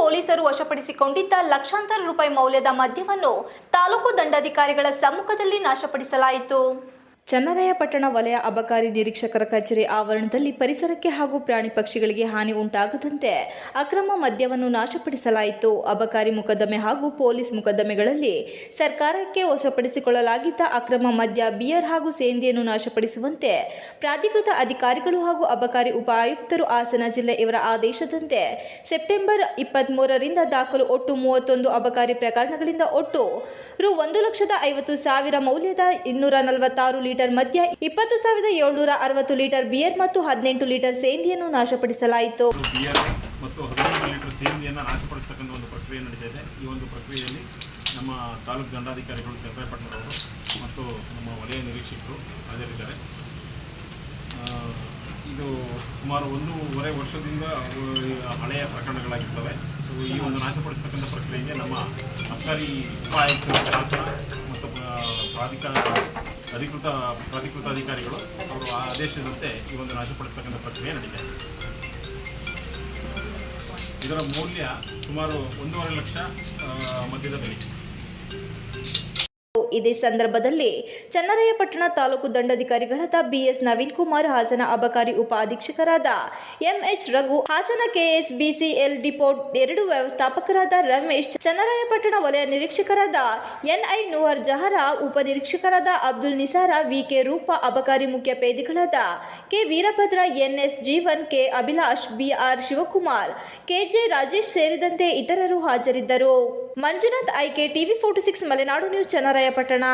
ಪೊಲೀಸರು ವಶಪಡಿಸಿಕೊಂಡಿದ್ದ ಲಕ್ಷಾಂತರ ರೂಪಾಯಿ ಮೌಲ್ಯದ ಮದ್ಯವನ್ನು ತಾಲೂಕು ದಂಡಾಧಿಕಾರಿಗಳ ಸಮ್ಮುಖದಲ್ಲಿ ನಾಶಪಡಿಸಲಾಯಿತು. ಚನ್ನರಾಯಪಟ್ಟಣ ವಲಯ ಅಬಕಾರಿ ನಿರೀಕ್ಷಕರ ಕಚೇರಿ ಆವರಣದಲ್ಲಿ ಪರಿಸರಕ್ಕೆ ಹಾಗೂ ಪ್ರಾಣಿ ಪಕ್ಷಿಗಳಿಗೆ ಹಾನಿ ಉಂಟಾಗದಂತೆ ಅಕ್ರಮ ಮದ್ಯವನ್ನು ನಾಶಪಡಿಸಲಾಯಿತು. ಅಬಕಾರಿ ಮೊಕದ್ದಮೆ ಹಾಗೂ ಪೊಲೀಸ್ ಮೊಕದ್ದಮೆಗಳಲ್ಲಿ ಸರ್ಕಾರಕ್ಕೆ ವಶಪಡಿಸಿಕೊಳ್ಳಲಾಗಿದ್ದ ಅಕ್ರಮ ಮದ್ಯ, ಬಿಯರ್ ಹಾಗೂ ಸೇಂದಿಯನ್ನು ನಾಶಪಡಿಸುವಂತೆ ಪ್ರಾಧಿಕೃತ ಅಧಿಕಾರಿಗಳು ಹಾಗೂ ಅಬಕಾರಿ ಉಪ ಆಯುಕ್ತರು ಹಾಸನ ಜಿಲ್ಲೆ ಇವರ ಆದೇಶದಂತೆ ಸೆಪ್ಟೆಂಬರ್ ಇಪ್ಪತ್ಮೂರರಿಂದ ದಾಖಲು ಒಟ್ಟು ಮೂವತ್ತೊಂದು ಅಬಕಾರಿ ಪ್ರಕರಣಗಳಿಂದ ಒಟ್ಟು ರು ಒಂದು ಲಕ್ಷದ ಐವತ್ತು ಸಾವಿರ ಮೌಲ್ಯದ ಇನ್ನೂರ ನಲವತ್ತಾರು ಲೀಟರ್ ಮದ್ಯ ಇಪ್ಪತ್ತು ಸಾವಿರದ ಏಳ್ನೂರ ಅರವತ್ತು ಲೀಟರ್ ಬಿಯರ್ ಮತ್ತು ಹದಿನೆಂಟು ಲೀಟರ್ ಸೇಂದಿಯನ್ನು ನಾಶಪಡಿಸಲಾಯಿತು. ಮತ್ತು ಹದಿನೈದು ಲೀಟರ್ ಸೇಂದಿಯನ್ನು ನಾಶಪಡಿಸ್ತಕ್ಕಂಥ ಒಂದು ಪ್ರಕ್ರಿಯೆ ಈ ಒಂದು ಪ್ರಕ್ರಿಯೆಯಲ್ಲಿ ನಮ್ಮ ತಾಲೂಕು ದಂಡಾಧಿಕಾರಿಗಳು ಚಂದ್ರಪಟ್ಟಣರವರು ಮತ್ತು ನಮ್ಮ ವಲಯ ನಿರೀಕ್ಷಕರು ಹಾಜರಿದ್ದಾರೆ. ಇದು ಸುಮಾರು ಒಂದೂವರೆ ವರ್ಷದಿಂದ ಹಳೆಯ ಪ್ರಕರಣಗಳಾಗಿರ್ತವೆ. ಸೊ ಈ ಒಂದು ನಾಶಪಡಿಸ್ತಕ್ಕಂಥ ಪ್ರಕ್ರಿಯೆಗೆ ನಮ್ಮ ಸರ್ಕಾರಿ ಉಪ ಆಯುಕ್ತರ ಅಧಿಕೃತ ಪ್ರಾಧಿಕೃತ ಅಧಿಕಾರಿಗಳು ಅವರು ಆದೇಶದಂತೆ ಈ ಒಂದು ನಾಶಪಡಿಸ್ತಕ್ಕಂಥ ಪ್ರಕ್ರಿಯೆ ನಡೀತಾ ಇದೆ. ಇದರ ಮೌಲ್ಯ ಸುಮಾರು ಒಂದೂವರೆ ಲಕ್ಷ ಮಧ್ಯದ ಬೆಲೆ. ಇದೇ ಸಂದರ್ಭದಲ್ಲಿ ಚನ್ನರಾಯಪಟ್ಟಣ ತಾಲೂಕು ದಂಡಾಧಿಕಾರಿಗಳಾದ ಬಿಎಸ್ ನವೀನ್ ಕುಮಾರ್, ಹಾಸನ ಅಬಕಾರಿ ಉಪ ಅಧೀಕ್ಷಕರಾದ MH Raghu, Hassan KSBCL depot ಎರಡು ವ್ಯವಸ್ಥಾಪಕರಾದ ರಮೇಶ್, ಚನ್ನರಾಯಪಟ್ಟಣ ವಲಯ ನಿರೀಕ್ಷಕರಾದ ಎನ್ಐ ನೂಹರ್ ಜಹರಾ ಉಪನಿರೀಕ್ಷಕರಾದ ಅಬ್ದುಲ್ ನಿಸಾರ, ವಿಕೆ ರೂಪ, ಅಬಕಾರಿ ಮುಖ್ಯ ಪೇದಿಗಳಾದ K Veerabhadra, NS Jeevan, K Abhilash, BR Shivakumar KJ Rajesh ಸೇರಿದಂತೆ ಇತರರು ಹಾಜರಿದ್ದರು. Manjunath IK TV forty six Malenadu news Channarayapatna.